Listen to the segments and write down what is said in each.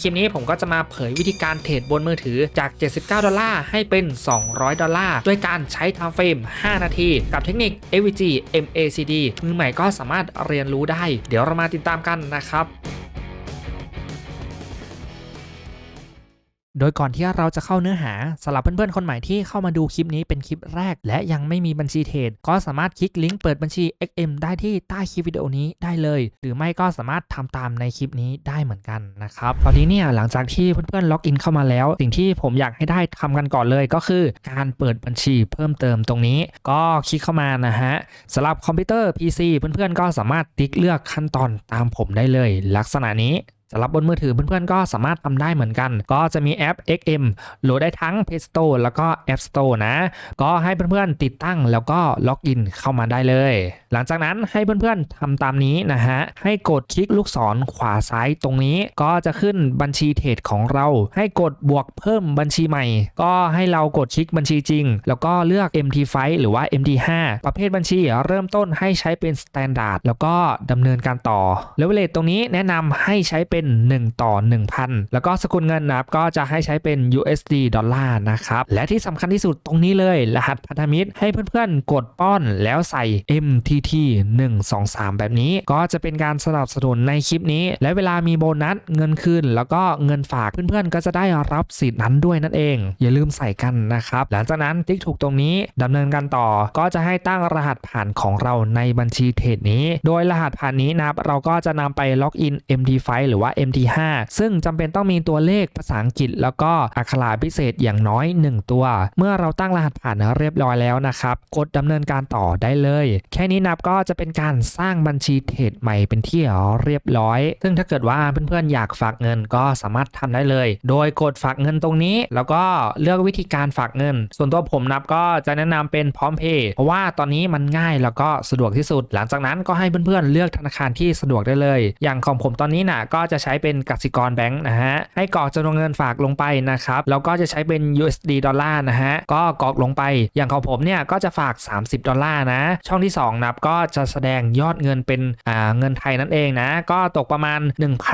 คลิปนี้ผมก็จะมาเผยวิธีการเทรดบนมือถือจาก 79 ดอลลาร์ให้เป็น 200 ดอลลาร์ด้วยการใช้ไทม์เฟรม 5 นาที กับเทคนิค AVG MACD มือใหม่ก็สามารถเรียนรู้ได้ เดี๋ยวเรามาติดตามกันนะครับ โดยก่อนที่เราจะเข้าเนื้อหาสำหรับเพื่อนๆ คนใหม่ที่เข้ามาดูคลิปนี้เป็นคลิปแรก และยังไม่มีบัญชีเทรดก็สามารถคลิกลิงก์เปิดบัญชี XM ได้ที่ใต้คลิปวิดีโอนี้ได้เลย หรือไม่ก็สามารถทำตามในคลิปนี้ได้เหมือนกันนะครับตอนนี้เนี่ยหลังจากที่เพื่อนๆล็อกอินเข้ามาแล้ว สิ่งที่ผมอยากให้ได้ทำกันก่อนเลยก็คือ การเปิดบัญชีเพิ่มเติมตรงนี้ ก็คลิกเข้ามานะฮะสำหรับคอมพิวเตอร์ PC เพื่อนๆก็สามารถติ๊กเลือกขั้นตอนตามผมได้เลย ลักษณะนี้ สำหรับบนมือถือเพื่อนๆก็สามารถทำได้เหมือนกัน ก็จะมีแอป XM โหลดได้ทั้ง Play Store แล้วก็ App Store นะ ก็ให้เพื่อนๆติดตั้งแล้วก็ล็อกอินเข้ามาได้เลย หลังจากนั้นให้เพื่อนๆทำตามนี้นะฮะ ให้กดคลิกลูกศรขวาซ้ายตรงนี้ ก็จะขึ้นบัญชีเทรดของเรา ให้กดบวกเพิ่มบัญชีใหม่ ก็ให้เรากดคลิกบัญชีจริง แล้วก็เลือก MT5 หรือว่า MT5 ประเภทบัญชีเริ่มต้นให้ใช้เป็น Standard แล้วก็ดำเนินการต่อเลเวลเลตตรงนี้แนะนำให้ใช้เป็น 1 ต่อ 1,000 แล้วก็สกุลเงินนะครับก็จะให้ใช้เป็น USD ดอลลาร์นะครับ และที่สำคัญที่สุดตรงนี้เลย รหัสพันธมิตรให้เพื่อนๆ กดป้อนแล้วใส่ MTT 123 แบบนี้ ก็จะเป็นการสนับสนุนในคลิปนี้ และเวลามีโบนัสเงินคืนแล้วก็เงินฝากเพื่อนๆ ก็จะได้รับสิทธิ์นั้นด้วยนั่นเอง อย่าลืมใส่กันนะครับ หลังจากนั้นติ๊กถูกตรงนี้ดำเนินการต่อก็จะให้ตั้งรหัสผ่านของเราในบัญชีเทรดนี้ โดยรหัสผ่านนี้นะครับเราก็จะนำไปล็อกอิน MT5 หรือว่า MT5 ซึ่งจำเป็นต้องมีตัวเลขภาษาอังกฤษ แล้วก็อักขระพิเศษอย่างน้อย 1 ตัว เมื่อเราตั้งรหัสผ่านเรียบร้อยแล้วนะครับกดดำเนินการต่อได้เลย แค่นี้นับก็จะเป็นการสร้างบัญชีเทรดใหม่เป็นที่เรียบร้อย ซึ่งถ้าเกิดว่าเพื่อนๆอยากฝากเงินก็สามารถทำได้เลย โดยกดฝากเงินตรงนี้ แล้วก็เลือกวิธีการฝากเงิน ส่วนตัวผมนับก็จะแนะนำเป็นพร้อมเพย์เพราะว่าตอนนี้มันง่ายแล้วก็สะดวกที่สุด หลังจากนั้นก็ให้เพื่อนๆเลือกธนาคารที่สะดวกได้เลย อย่างของผมตอนนี้นะก็จะจะใช้เป็นกสิกรแบงค์นะฮะให้กรอกจำนวนเงินฝากลงไปนะครับแล้วก็จะใช้เป็น USD ดอลลาร์นะฮะก็กรอกลงไปอย่างของผมเนี่ยก็จะฝาก 30 ดอลลาร์นะ ช่องที่2นับก็จะแสดงยอดเงินเป็นอ่าเงินไทยนั่นเองนะก็ตกประมาณ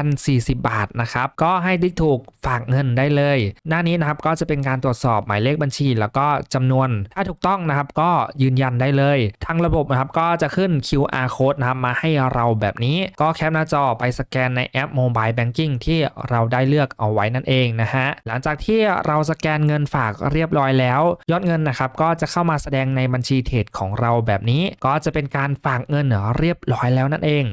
1,040 บาทนะครับก็ให้ติ๊กถูกฝากเงินได้เลย หน้านี้นะครับก็จะเป็นการตรวจสอบหมายเลขบัญชี แล้วก็จำนวนถ้าถูกต้องนะครับก็ยืนยันได้เลย ทางระบบนะครับก็จะขึ้น QR code นะครับมาให้เราแบบนี้ ก็แคปหน้าจอไปสแกนในแอปโม Mobile Banking ที่เราได้เลือกเอาไว้นั่นเองนะฮะหลังจากที่เราสแกนเงินฝากเรียบร้อยแล้ว ยอดเงินนะครับก็จะเข้ามาแสดงในบัญชีเทรดของเราแบบนี้ ก็จะเป็นการฝากเงินเรียบร้อยแล้วนั่นเอง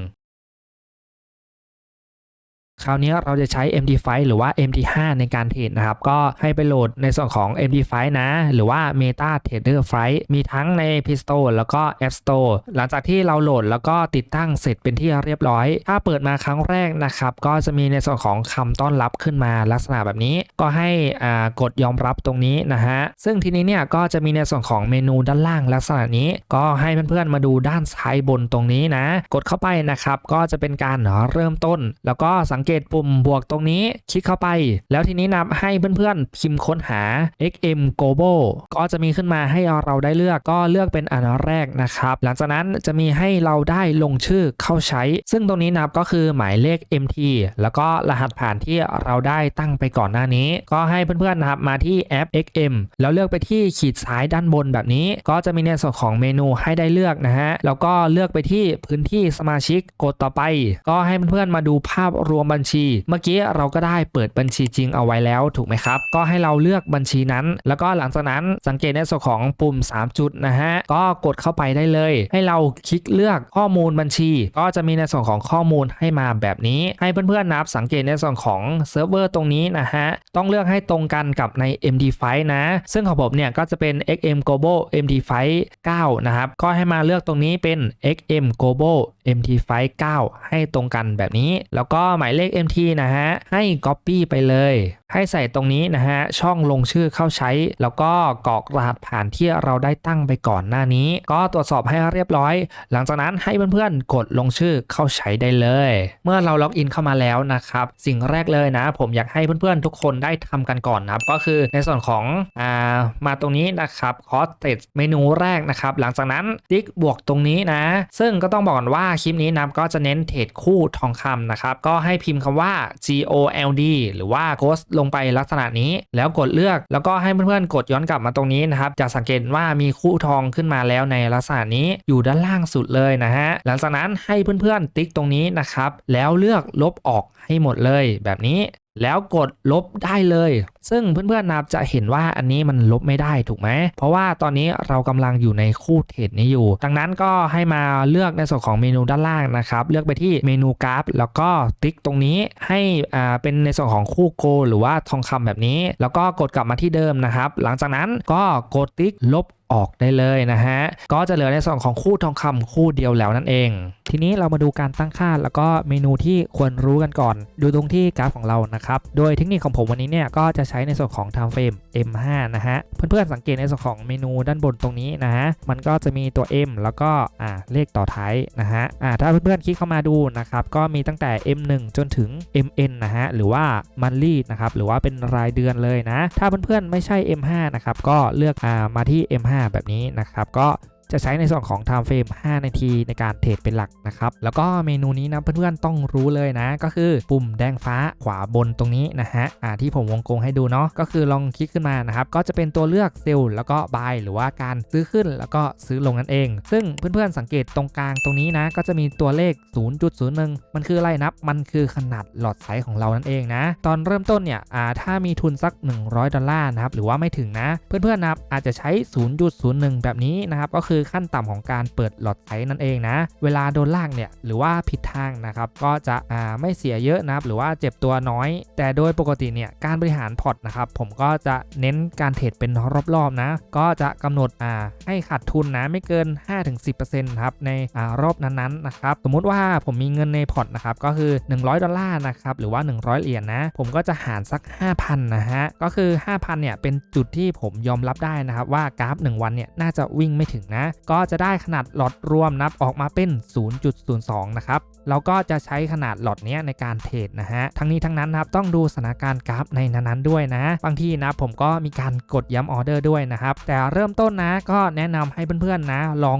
คราวนี้เราจะใช้ MD5 หรือว่า MD5 ในการเทรดนะครับ ก็ให้ไปโหลดในส่วนของ MD5 นะ หรือว่า Meta Trader 5มีทั้งใน Play Store แล้วก็ App Store หลังจากที่เราโหลดแล้วก็ติดตั้งเสร็จเป็นที่เรียบร้อย ถ้าเปิดมาครั้งแรกนะครับ ก็จะมีในส่วนของคำต้อนรับขึ้นมาลักษณะแบบนี้ ก็ให้กดยอมรับตรงนี้นะฮะ ซึ่งทีนี้เนี่ยก็จะมีในส่วนของเมนูด้านล่างลักษณะนี้ ก็ให้เพื่อนๆมาดูด้านซ้ายบนตรงนี้นะ กดเข้าไปนะครับ ก็จะเป็นการเริ่มต้น แล้วก็สังเกตปุ่มบวกตรงนี้คลิกเข้าไป แล้วทีนี้นับให้เพื่อนๆพิมพ์ค้นหา XM Global ก็จะมีขึ้นมาให้เราได้เลือกก็เลือกเป็นอันแรกนะครับ หลังจากนั้นจะมีให้เราได้ลงชื่อเข้าใช้ ซึ่งตรงนี้นับก็คือหมายเลข MT แล้วก็รหัสผ่านที่เราได้ตั้งไปก่อนหน้านี้ ก็ให้เพื่อนๆนะครับมาที่แอป XM แล้วเลือกไปที่ขีดซ้ายด้านบนแบบนี้ ก็จะมีในส่วนของเมนูให้ได้เลือกนะฮะแล้วก็เลือกไปที่พื้นที่สมาชิกกดต่อไป ก็ให้เพื่อนๆมาดูภาพรวมบัญชี เมื่อกี้เราก็ได้เปิดบัญชีจริงเอาไว้แล้วถูกไหมครับ ก็ให้เราเลือกบัญชีนั้น แล้วก็หลังจากนั้นสังเกตในส่วนของปุ่ม 3 จุดนะฮะ ก็กดเข้าไปได้เลย ให้เราคลิกเลือกข้อมูลบัญชี ก็จะมีในส่วนของข้อมูลให้มาแบบนี้ ให้เพื่อนๆนับสังเกตในส่วนของเซิร์ฟเวอร์ตรงนี้นะฮะ ต้องเลือกให้ตรงกันกับใน MD5 นะ ซึ่งของผมเนี่ยก็จะเป็น XM Global MD5 9 นะครับ ก็ให้มาเลือกตรงนี้เป็น XM Global MT5 9 ให้ตรงกันแบบนี้ แล้วก็หมายเลข MT นะฮะให้ Copy ไปเลย ให้ใส่ตรงนี้นะฮะช่องลงชื่อเข้าใช้ แล้วก็กรอกรหัสผ่านที่เราได้ตั้งไปก่อนหน้านี้ ก็ตรวจสอบให้เรียบร้อย หลังจากนั้นให้เพื่อนๆ กดลงชื่อเข้าใช้ได้เลย เมื่อเราล็อกอินเข้ามาแล้วนะครับสิ่งแรกเลยนะ ผมอยากให้เพื่อนๆ ทุกคนได้ทำกันก่อนนะครับก็คือในส่วนของอ่ามาตรงนี้นะครับคอสเตจเมนูแรกนะครับหลังจากนั้นติ๊กบวกตรงนี้นะ ซึ่งก็ต้องบอกก่อนว่าคลิปนี้นะก็จะเน้นเทรดคู่ทองคำนะครับก็ให้พิมมพ์คำว่า GOLD หรือว่า Ghost ลงไปลักษณะนี้ แล้วกดเลือกแล้วก็ให้เพื่อนๆ กดย้อนกลับมาตรงนี้นะครับ จะสังเกตว่ามีคู่ทองขึ้นมาแล้วในลักษณะนี้อยู่ด้านล่างสุดเลยนะฮะ หลังจากนั้นให้เพื่อนๆ ติ๊กตรงนี้นะครับ แล้วเลือกลบออกให้หมดเลยแบบนี้ แล้วกดลบได้เลย ซึ่งเพื่อนๆนะครับจะเห็นว่าอันนี้มันลบไม่ได้ถูกไหม เพราะว่าตอนนี้เรากำลังอยู่ในคู่เทรดนี้อยู่ ดังนั้นก็ให้มาเลือกในส่วนของเมนูด้านล่างนะครับ เลือกไปที่เมนูกราฟ แล้วก็ติ๊กตรงนี้ให้อ่าเป็นในส่วนของคู่โกลหรือว่าทองคำแบบนี้ แล้วก็กดกลับมาที่เดิมนะครับ หลังจากนั้นก็กดติ๊กลบออกได้เลยนะฮะ ก็จะเหลือในส่วนของคู่ทองคำคู่เดียวแล้วนั่นเอง ทีนี้เรามาดูการตั้งค่าแล้วก็เมนูที่ควรรู้กันก่อน ดูตรงที่กราฟของเรานะครับ โดยเทคนิคของผมวันนี้เนี่ยก็จะใช้ในส่วนของ time frame M5 นะฮะ เพื่อนๆสังเกตในส่วนของเมนูด้านบนตรงนี้นะฮะ มันก็จะมีตัว M แล้วก็อ่าเลขต่อท้ายนะฮะอ่าถ้าเพื่อนๆคลิกเข้ามาดูนะครับก็มีตั้งแต่ M1 จนถึง MN นะฮะหรือว่า monthly นะครับหรือว่าเป็นรายเดือนเลยนะ ถ้าเพื่อนๆไม่ใช่ M5 นะครับก็เลือกอ่ามาที่ M5 แบบนี้นะครับ ก็ จะใช้ในส่วนของ time frame 5 นาทีในการเทรดเป็นหลักนะครับ แล้วก็เมนูนี้นะเพื่อนๆต้องรู้เลยนะ ก็คือปุ่มแดงฟ้าขวาบนตรงนี้นะฮะอ่าที่ผมวงกลมให้ดูเนาะก็คือลองคลิกขึ้นมานะครับ ก็จะเป็นตัวเลือกเซลล์แล้วก็ buy หรือว่าการซื้อขึ้นแล้วก็ซื้อลงนั่นเอง ซึ่งเพื่อนๆสังเกตตรงกลางตรงนี้นะ ก็จะมีตัวเลข 0.01 มันคืออะไรนับ มันคือขนาดหลอดไซส์ของเรานั่นเองนะ ตอนเริ่มต้นเนี่ยอ่าถ้ามีทุนสัก 100 ดอลลาร์นะครับหรือว่าไม่ถึงนะ เพื่อนๆนะครับอาจจะใช้ 0.01 แบบนี้นะครับก็คือือขั้นต่ำของการเปิดหลอดไซส์นั่นเองนะ เวลาโดนลากเนี่ยหรือว่าผิดทางนะครับก็จะอ่าไม่เสียเยอะนะครับหรือว่าเจ็บตัวน้อย แต่โดยปกติเนี่ยการบริหารพอร์ตนะครับผมก็จะเน้นการเทรดเป็นรอบๆนะ ก็จะกำหนดอ่าให้ขาดทุนนะไม่เกิน 5-10%ครับในอ่ารอบนั้นๆนะครับสมมุติว่าผมมีเงินในพอร์ตนะครับก็คือ 100 ดอลลาร์นะครับหรือว่า 100 เหรียญนะผมก็จะหารสัก 5,000นะฮะก็คือ 5,000เนี่ยเป็นจุดที่ผมยอมรับได้นะครับว่ากราฟ 1 วันเนี่ยน่าจะวิ่งไม่ถึงนะก็จะได้ขนาดหลอดรวมนับออกมาเป็น 0.02 นะครับเราก็จะใช้ขนาดหลอดนี้ในการเทรดนะฮะ ทั้งนี้ทั้งนั้นนะครับต้องดูสถานการณ์กราฟในนั้นๆด้วยนะ บางทีนะผมก็มีการกดย้ำออเดอร์ด้วยนะครับ แต่เริ่มต้นนะก็แนะนำให้เพื่อนๆนะลอง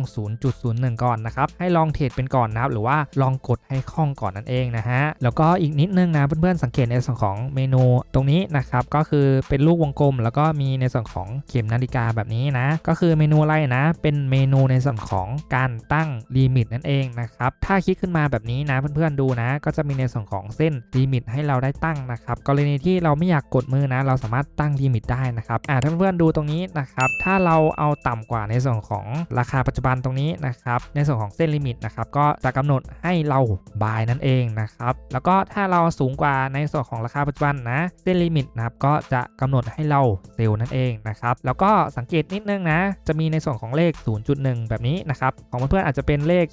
0.01 ก่อนนะครับ ให้ลองเทรดเป็นก่อนนะครับหรือว่าลองกดให้คล่องก่อนนั่นเองนะฮะ แล้วก็อีกนิดนึงนะเพื่อนๆสังเกตในส่วนของเมนูตรงนี้นะครับก็คือเป็นลูกวงกลม แล้วก็มีในส่วนของเข็มนาฬิกาแบบนี้นะ ก็คือเมนูอะไรนะ เป็นเมนูในส่วนของการตั้งลิมิตนั่นเองนะครับ ถ้าคลิกขึ้นมาแบบนี้นะเพื่อนๆดูนะ ก็จะมีในส่วนของเส้นลิมิตให้เราได้ตั้งนะครับกรณีที่เราไม่อยากกดมือนะ เราสามารถตั้งลิมิตได้นะครับอ่าถ้าเพื่อนๆดูตรงนี้นะครับถ้าเราเอาต่ำกว่าในส่วนของราคาปัจจุบันตรงนี้นะครับในส่วนของเส้นลิมิตนะครับก็จะกำหนดให้เราบายนั่นเองนะครับแล้วก็ถ้าเราสูงกว่าในส่วนของราคาปัจจุบันนะเส้นลิมิตนะครับก็จะกำหนดให้เราเซลล์นั่นเองนะครับแล้วก็สังเกตนิดนึงนะจะมีในส่วนของเลข0.1 แบบนี้นะครับของเพื่อนๆอาจจะเป็นเลข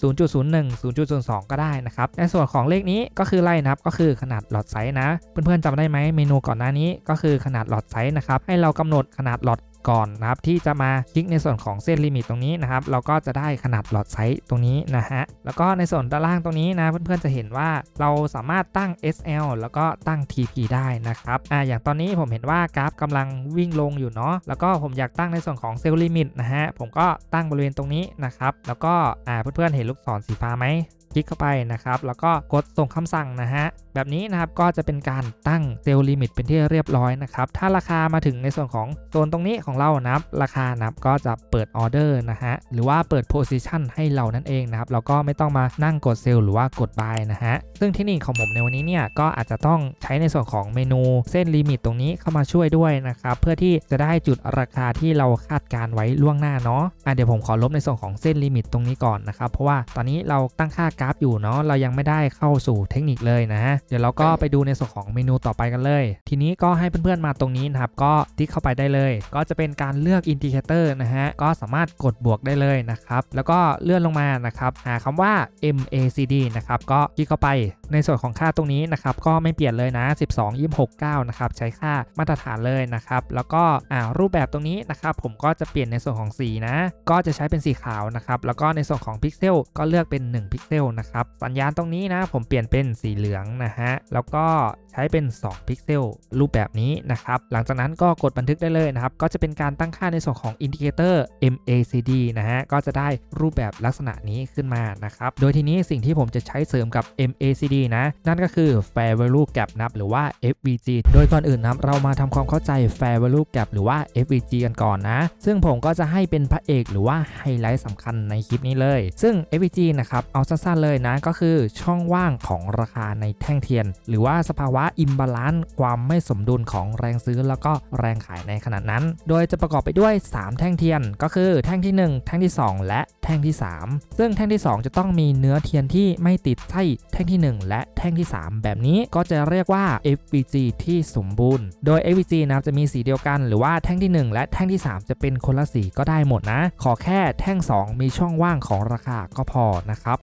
0.01 0.02 ก็ได้นะครับในส่วนของเลขนี้ก็คือไล่นับก็คือขนาดหลอดไซส์นะ เพื่อนๆจำได้ไหมเมนูก่อนหน้านี้ก็คือขนาดหลอดไซส์นะครับให้เรากำหนดขนาดหลอด ก่อนนะครับที่จะมาคลิกในส่วนของเส้นลิมิตตรงนี้นะครับเราก็จะได้ขนาดหลอดไซส์ตรงนี้นะฮะแล้วก็ในส่วนด้านล่างตรงนี้นะเพื่อนๆจะเห็นว่าเราสามารถตั้ง SL แล้วก็ตั้ง TP ได้นะครับอ่าอย่างตอนนี้ผมเห็นว่ากราฟกำลังวิ่งลงอยู่เนาะแล้วก็ผมอยากตั้งในส่วนของเซลล์ลิมิตนะฮะผมก็ตั้งบริเวณตรงนี้นะครับแล้วก็อ่าเพื่อนๆเห็นลูกศรสีฟ้าไหม คลิกเข้าไปนะครับ แล้วก็กดส่งคำสั่งนะฮะ แบบนี้นะครับก็จะเป็นการตั้งเซลล์ลิมิตเป็นที่เรียบร้อยนะครับ ถ้าราคามาถึงในส่วนของโซนตรงนี้ของเรานะครับ ราคานะครับก็จะเปิดออเดอร์นะฮะ หรือว่าเปิดโพซิชันให้เรานั่นเองนะครับเราก็ไม่ต้องมานั่งกดเซลล์หรือว่ากดบายนะฮะ ซึ่งเทคนิคของผมในวันนี้เนี่ยก็อาจจะต้องใช้ในส่วนของเมนูเส้นลิมิตตรงนี้เข้ามาช่วยด้วยนะครับ เพื่อที่จะได้จุดราคาที่เราคาดการไว้ล่วงหน้าเนาะอะเดี๋ยวผมขอลบในส่วนของเส้นลิมิตตรงนี้ก่อนนะครับ เพราะว่าตอนนี้เราตั้งค่าราฟอยู่เนาะเรายังไม่ได้เข้าสู่เทคนิคเลยนะเดี๋ยวเราก็ไปดูในส่วนของเมนูต่อไปกันเลย ทีนี้ก็ให้เพื่อนๆมาตรงนี้นะครับก็ติ๊กเข้าไปได้เลย ก็จะเป็นการเลือกอินดิเคเตอร์นะฮะก็สามารถกดบวกได้เลยนะครับแล้วก็เลื่อนลงมานะครับหาคำว่า MACD นะครับก็คลิกเข้าไปในส่วนของค่าตรงนี้นะครับก็ไม่เปลี่ยนเลยนะ 12 26 9นะครับใช้ค่ามาตรฐานเลยนะครับแล้วก็อ่ารูปแบบตรงนี้นะครับผมก็จะเปลี่ยนในส่วนของสีนะ ก็จะใช้เป็นสีขาวนะครับแล้วก็ในส่วนของพิกเซลก็เลือกเป็น 1 พิกเซลนะครับ สัญญาณตรงนี้นะ ผมเปลี่ยนเป็นสีเหลืองนะฮะ แล้วก็ใช้เป็น 2 พิกเซลรูปแบบนี้นะครับ หลังจากนั้นก็กดบันทึกได้เลยนะครับ ก็จะเป็นการตั้งค่าในส่วนของอินดิเคเตอร์ MACD นะฮะ ก็จะได้รูปแบบลักษณะนี้ขึ้นมานะครับ โดยทีนี้สิ่งที่ผมจะใช้เสริมกับ MACD นะ นั่นก็คือ Fair Value Gap นับหรือว่า FVG โดยก่อนอื่นนะเรามาทำความเข้าใจ Fair Value Gap หรือว่า FVG กันก่อนนะ ซึ่งผมก็จะให้เป็นพระเอกหรือว่าไฮไลท์สำคัญในคลิปนี้เลย ซึ่ง FVG นะครับ เอาสั้นๆเลยนะ ก็คือช่องว่างของราคาในแท่งเทียน หรือว่าสภาวะอิมบาลานซ์ความไม่สมดุลของแรงซื้อแล้วก็แรงขายในขณะนั้น โดยจะประกอบไปด้วย 3 แท่งเทียน ก็คือแท่งที่ 1 แท่งที่ 2 และแท่งที่ 3 ซึ่งแท่งที่ 2 จะต้องมีเนื้อเทียนที่ไม่ติดไส้แท่งที่ 1 และแท่งที่ 3 แบบนี้ก็จะเรียกว่า FVG ที่สมบูรณ์ โดย FVG นะจะมีสีเดียวกัน หรือว่าแท่งที่ 1 และแท่งที่ 3 จะเป็นคนละสีก็ได้หมดนะ ขอแค่แท่ง 2 มีช่องว่างของราคาก็พอนะครับ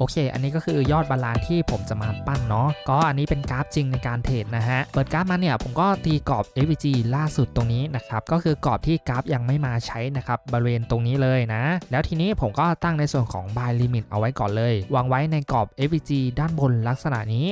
โอเค อันนี้ก็คือยอดบาลานซ์ที่ผมจะมาปั้นเนาะ ก็อันนี้เป็นกราฟจริงในการเทรดนะฮะ เปิดกราฟมาเนี่ยผมก็ตีกรอบ FVG ล่าสุดตรงนี้นะครับ ก็คือกรอบที่กราฟยังไม่มาใช้นะครับบริเวณตรงนี้เลยนะ แล้วทีนี้ผมก็ตั้งในส่วนของ buy limit เอาไว้ก่อนเลย วางไว้ในกรอบ FVG ด้านบนลักษณะนี้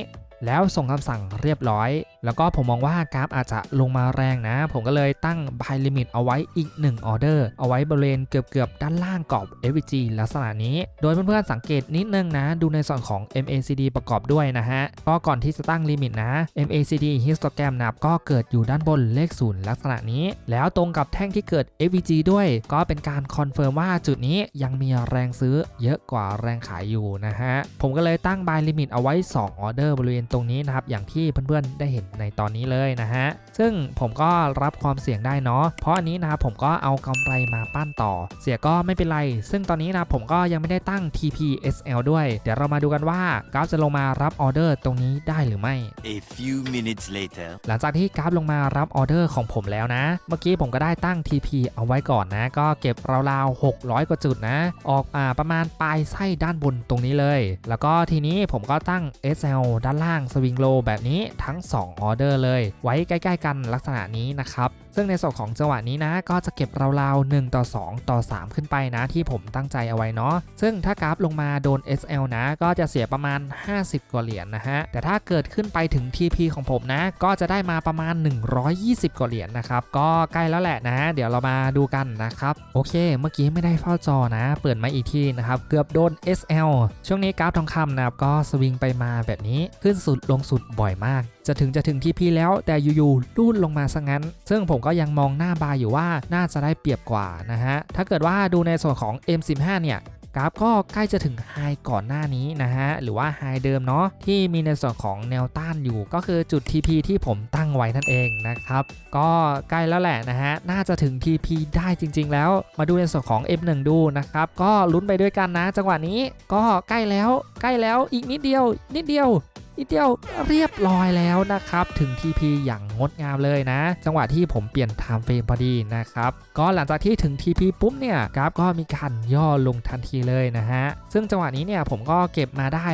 แล้วส่งคำสั่งเรียบร้อยแล้วก็ผมมองว่ากราฟอาจจะลงมาแรงนะ ผมก็เลยตั้ง buy limit เอาไว้อีก1ออเดอร์ เอาไว้บริเวณเกือบๆ ด้านล่างกรอบ FVG ลักษณะนี้ โดยเพื่อนๆสังเกตนิดนึงนะ ดูในส่วนของ MACD ประกอบด้วยนะฮะ ก็ก่อนที่จะตั้งลิมิตนะ MACD histogram นะครับก็เกิดอยู่ด้านบนเลขศูนย์ลักษณะนี้ แล้วตรงกับแท่งที่เกิด FVG ด้วย ก็เป็นการคอนเฟิร์มว่าจุดนี้ยังมีแรงซื้อเยอะกว่าแรงขายอยู่นะฮะ ผมก็เลยตั้ง buy limit เอาไว้2ออเดอร์บริเวณตรงนี้นะครับอย่างที่เพื่อนๆได้เห็นในตอนนี้เลยนะฮะ ซึ่งผมก็รับความเสี่ยงได้เนาะ เพราะอันนี้นะครับผมก็เอากำไรมาปั้นต่อ เสียก็ไม่เป็นไร ซึ่งตอนนี้นะผมก็ยังไม่ได้ตั้ง TPSL ด้วย เดี๋ยวเรามาดูกันว่ากราฟจะลงมารับออเดอร์ตรงนี้ได้หรือไม่ A few minutes later. หลังจากที่กราฟลงมารับออเดอร์ของผมแล้วนะ เมื่อกี้ผมก็ได้ตั้ง TP เอาไว้ก่อนนะ ก็เก็บราวๆ600 กว่าจุดนะ ออกอ่าประมาณปลายไส้ด้านบนตรงนี้เลย แล้วก็ทีนี้ผมก็ตั้ง SL ด้านล่างสวิงโลแบบนี้ทั้ง 2ออเดอร์เลย ไว้ใกล้ ๆ กันลักษณะนี้นะครับ ซึ่งในส่วนของจังหวะนี้นะ ก็จะเก็บราวๆ1ต่อ 2 ต่อ 3 ขึ้นไปนะ ที่ผมตั้งใจเอาไว้เนาะซึ่งถ้ากราฟลงมาโดน SL นะ ก็จะเสียประมาณ 50 กว่าเหรียญนะฮะแต่ถ้าเกิดขึ้นไปถึง TP ของผมนะ ก็จะได้มาประมาณ 120 กว่าเหรียญนะครับก็ใกล้แล้วแหละนะ เดี๋ยวเรามาดูกันนะครับโอเค เมื่อกี้ไม่ได้เฝ้าจอนะ เปิดมาอีกทีนะครับเกือบโดน SL ช่วงนี้กราฟทองคำนะครับก็สวิงไปมาแบบนี้ขึ้นสุดลงสุดบ่อยมาก จะถึงจะถึง TP แล้วแต่อยู่ๆลูดลงมาซะงั้น ซึ่งผมก็ยังมองหน้าบายอยู่ว่าน่าจะได้เปรียบกว่านะฮะ ถ้าเกิดว่าดูในส่วนของ M15 เนี่ยกราฟก็ใกล้จะถึงไฮก่อนหน้านี้นะฮะ หรือว่าไฮเดิมเนาะที่มีในส่วนของแนวต้านอยู่ก็คือจุด TP ที่ผมตั้งไว้นั่นเองนะครับ ก็ใกล้แล้วแหละนะฮะ น่าจะถึง TP ได้จริง ๆ แล้วมาดูในส่วนของ M1 ดูนะครับ ก็ลุ้นไปด้วยกันนะ จังหวะนี้ก็ใกล้แล้วใกล้แล้วอีกนิดเดียว นิดเดียว นิดเดียวเรียบร้อยแล้วนะครับ ถึง TP อย่างงดงามเลยนะ จังหวะที่ผมเปลี่ยนไทม์เฟรมพอดีนะครับ ก็หลังจากที่ถึง TP ปุ๊บเนี่ยกราฟก็มีการย่อลงทันทีเลยนะฮะ ซึ่งจังหวะนี้เนี่ยผมก็เก็บมาได้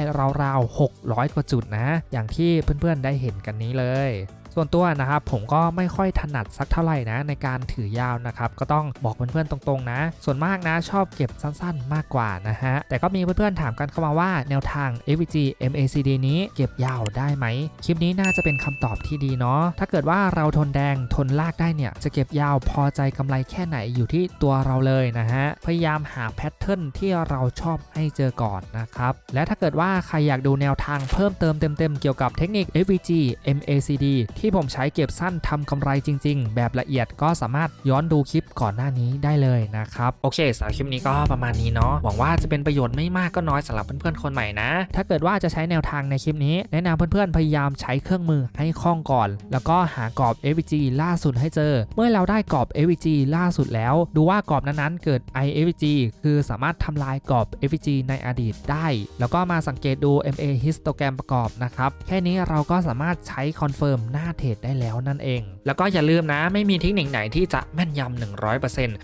ราวๆ600 กว่าจุดนะ อย่างที่เพื่อนๆได้เห็นกันนี้เลย ส่วนตัวนะครับผมก็ไม่ค่อยถนัดสักเท่าไหร่นะ ในการถือยาวนะครับก็ต้องบอกเพื่อนๆตรงๆนะ ส่วนมากนะชอบเก็บสั้นๆมากกว่านะฮะแต่ก็มีเพื่อนๆถามกันเข้ามาว่าแนวทาง FVG MACD นี้เก็บยาวได้ไหมคลิปนี้น่าจะเป็นคำตอบที่ดีเนาะถ้าเกิดว่าเราทนแดงทนลากได้เนี่ยจะเก็บยาวพอใจกำไรแค่ไหนอยู่ที่ตัวเราเลยนะฮะพยายามหาแพทเทิร์นที่เราชอบให้เจอก่อนนะครับและถ้าเกิดว่าใครอยากดูแนวทางเพิ่มเติมเต็มๆเกี่ยวกับเทคนิค FVG MACD ทผมใช้เก็บสั้นทำกำไรจริง ๆ แบบละเอียดก็สามารถย้อนดูคลิปก่อนหน้านี้ได้เลยนะครับ โอเคสำหรับคลิปนี้ก็ประมาณนี้เนาะหวังว่าจะเป็นประโยชน์ไม่มากก็น้อยสำหรับเพื่อนๆคนใหม่นะ ถ้าเกิดว่าจะใช้แนวทางในคลิปนี้ แนะนำเพื่อนๆพยายามใช้เครื่องมือให้คล่องก่อน แล้วก็หากรอบ FVG ล่าสุดให้เจอ เมื่อเราได้กรอบ FVG ล่าสุดแล้ว ดูว่ากรอบนั้นๆเกิด IFVG คือสามารถทำลายกรอบ FVG ในอดีตได้ แล้วก็มาสังเกตดู MA histogram ประกอบนะครับแค่นี้เราก็สามารถใช้คอนเฟิร์มหน้าเทรดได้แล้วนั่นเอง แล้วก็อย่าลืมนะไม่มีเทคนิคไหนที่จะแม่นยำ100%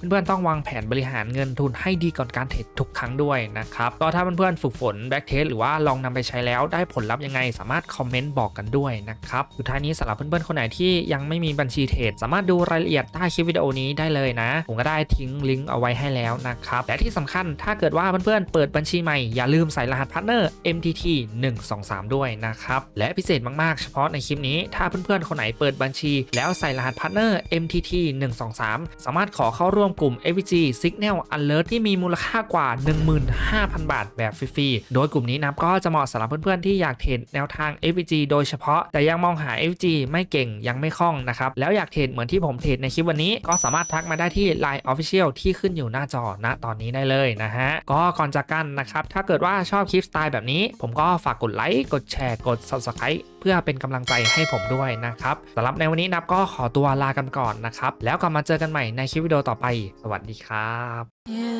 เพื่อนๆต้องวางแผนบริหารเงินทุนให้ดีก่อนการเทรดทุกครั้งด้วยนะครับก็ถ้าเพื่อนๆฝึกฝนแบ็กเทสหรือว่าลองนำไปใช้แล้วได้ผลลัพธ์ยังไง สามารถคอมเมนต์บอกกันด้วยนะครับสุดท้ายนี้สำหรับเพื่อนๆคนไหนที่ยังไม่มีบัญชีเทรดสามารถดูรายละเอียดใต้คลิปวิดีโอนี้ได้เลยนะ ผมก็ได้ทิ้งลิงก์เอาไว้ให้แล้วนะครับและที่สำคัญถ้าเกิดว่าเพื่อนๆเปิดบัญชีใหม่อย่าลืมใส่รหัสพาร์ทเนอร์ MTT 123 ด้วยนะครับและพิเศษมากๆเฉพาะในคลิปนี้ถ้าเพื่อนๆคนไหนเปิดบัญชี แล้วใส่รหัสพาร์ทเนอร์ MTT 123 สามารถขอเข้าร่วมกลุ่ม FVG Signal Alert ที่มีมูลค่ากว่า 15,000 บาทแบบฟรีๆ โดยกลุ่มนี้นะครับก็จะเหมาะสำหรับเพื่อนๆ ที่อยากเทรดแนวทาง FVG โดยเฉพาะ แต่ยังมองหา FVG ไม่เก่งยังไม่คล่องนะครับ แล้วอยากเทรดเหมือนที่ผมเทรดในคลิปวันนี้ ก็สามารถทักมาได้ที่ Line Official ที่ขึ้นอยู่หน้าจอณตอนนี้ได้เลยนะฮะ ก็ก่อนจากกันนะครับ ถ้าเกิดว่าชอบคลิปสไตล์แบบนี้ ผมก็ฝากกดไลค์ กดแชร์ กด Subscribe เพื่อเป็นกำลังใจให้ผมด้วยนะครับสำหรับในวันนี้นับก็ขอตัวลากันก่อนนะครับ แล้วกลับมาเจอกันใหม่ในคลิปวิดีโอต่อไป สวัสดีครับ